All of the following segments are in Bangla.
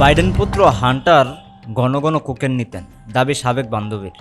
বাইডেন পুত্র হান্টার ঘন ঘন কোকেন নিতেন, দাবি সাবেক বান্ধবীর।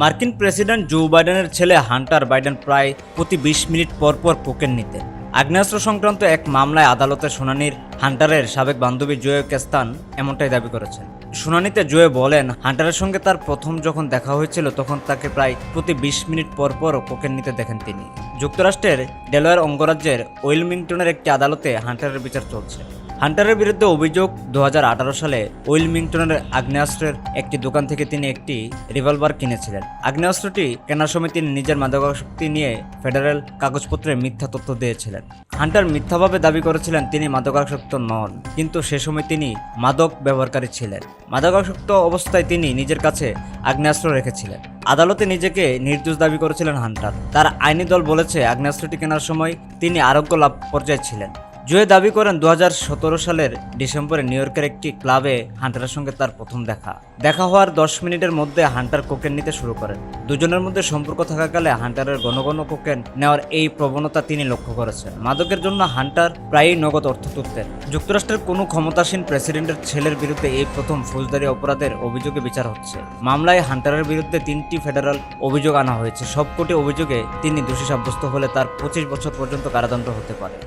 মার্কিন প্রেসিডেন্ট জো বাইডেনের ছেলে হান্টার বাইডেন প্রায় প্রতি বিশ মিনিট পর পর কোকেন নিতেন। আগ্নেয়াস্ত্র সংক্রান্ত এক মামলায় আদালতের শুনানির হান্টারের সাবেক বান্ধবী জোয়ে কেস্তান এমনটাই দাবি করেছেন। শুনানিতে জোয়ে বলেন, হান্টারের সঙ্গে তার প্রথম যখন দেখা হয়েছিল, তখন তাকে প্রায় প্রতি বিশ মিনিট পর পর কোকেন নিতে দেখেন তিনি। যুক্তরাষ্ট্রের ডেলোয়ার অঙ্গরাজ্যের ওয়েলমিংটনের একটি আদালতে হান্টারের বিচার চলছে। হান্টারের বিরুদ্ধে অভিযোগ দু হাজার আঠারো সালে উইলমিংটনের আগ্নেয়াস্ত্রের একটি দোকান থেকে তিনি একটি রিভলভার কিনেছিলেন। আগ্নেয়াস্ত্রটি কেনার সময় তিনি নিজের মাদকাসক্তি নিয়ে ফেডারেল কাগজপত্রে মিথ্যা তথ্য দিয়েছিলেন। হান্টার মিথ্যাভাবে দাবি করেছিলেন তিনি মাদকাসক্ত নন, কিন্তু সে সময় তিনি মাদক ব্যবহারকারী ছিলেন। মাদকাসক্ত অবস্থায় তিনি নিজের কাছে আগ্নেয়াস্ত্র রেখেছিলেন। আদালতে নিজেকে নির্দোষ দাবি করেছিলেন হান্টার। তার আইনি দল বলেছে, আগ্নেয়াস্ত্রটি কেনার সময় তিনি আরোগ্য লাভ পর্যায়ে ছিলেন। জুয়ে দাবি করেন দু হাজার সতেরো সালের ডিসেম্বরে নিউ ইয়র্কের একটি ক্লাবে হান্টারের সঙ্গে তার প্রথম দেখা। দেখা হওয়ার দশ মিনিটের মধ্যে হান্টার কোকেন নিতে শুরু করেন। দুজনের মধ্যে সম্পর্ক থাকাকালে হান্টারের ঘন কোকেন নেওয়ার এই প্রবণতা তিনি লক্ষ্য করেছেন। মাদকের জন্য হান্টার প্রায়ই নগদ অর্থ তুলতেন। যুক্তরাষ্ট্রের কোনো ক্ষমতাসীন প্রেসিডেন্টের ছেলের বিরুদ্ধে এই প্রথম ফৌজদারি অপরাধের অভিযোগে বিচার হচ্ছে। মামলায় হান্টারের বিরুদ্ধে তিনটি ফেডারেল অভিযোগ আনা হয়েছে। সবকটি অভিযোগে তিনি দোষী সাব্যস্ত হলে তার পঁচিশ বছর পর্যন্ত কারাদণ্ড হতে পারে।